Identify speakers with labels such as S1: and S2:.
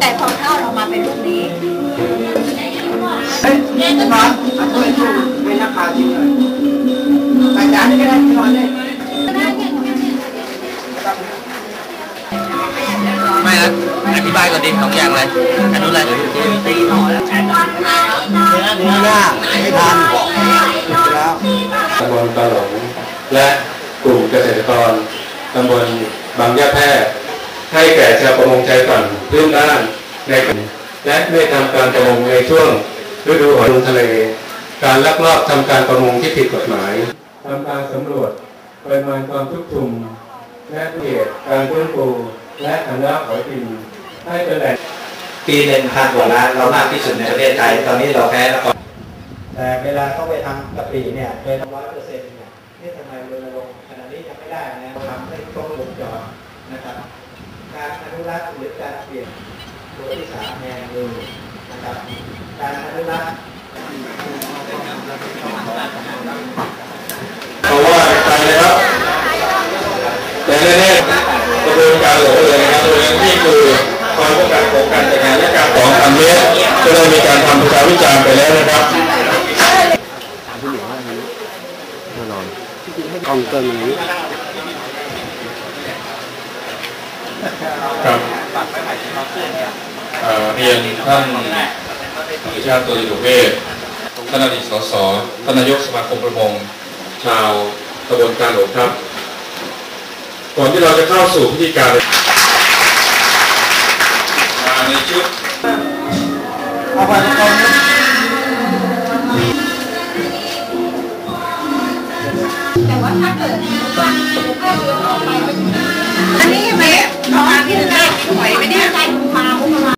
S1: แต่พอข้า
S2: เรามาเป็นรูนี้
S3: เฮ้
S1: ยนี่นนเอาตัวนี้เป็นนักข่าวจริงเลยแต่จานนี้ก็ได้อน
S4: เลยไม่นะอธิบายก่อนดิสอ
S5: งอย่างเลยอันนู้นอะไร และกลุ่มเกษตรกรตำบลบางยะแพรกให้แก่ชาวประมงชายฝั่งพื้นด้านในและไม่ทำการประมงในช่วงฤดูหอยลงทะเล การลักลอบทำการประมงที่ผิดกฎหมายทำการสำรวจปริมาณความทุกชุมและเหตุการฟื้นฟูและอนุรักษ์หอยพิมให้เป็นแหล่ง
S6: ปีหนึ่งพันกว่าล้านเรามากที่สุดในประเทศไทยตอนนี้เราแพ้นคร
S4: แต่เวลาเขาไปทำกะปิเนี่ยเป็นร้อยเปอร์ ครบวงจรนะครับการอนุรักษ์หรือการเปลี่ยนตัวที่สามแนวมือนะครับการอนุรักษ์
S5: เพราะว่าไปนะครับแต่แน่ๆกระบวนการหลงเลยนะครับโดยนี่คือความต้องการของการจัดงานและการของอันเนี้ยก็ได้มีการทำประชาวิจารณ์ไปแล้วนะครับ
S4: กองเกินอย่างนี้
S5: ครับเอ่อเรียนท่านสุชาติตัวดิโเวศท่านอดีตสสท่านนายกสมาคมประมง ชาวตำบลการหลวงครับ ก่อนที่เราจะเข้าสู่พิธีการมาในชุด
S4: เอาไปตรงนี้
S2: แต่ว่าถ้าเกิดว่าถ้าเรือออกไป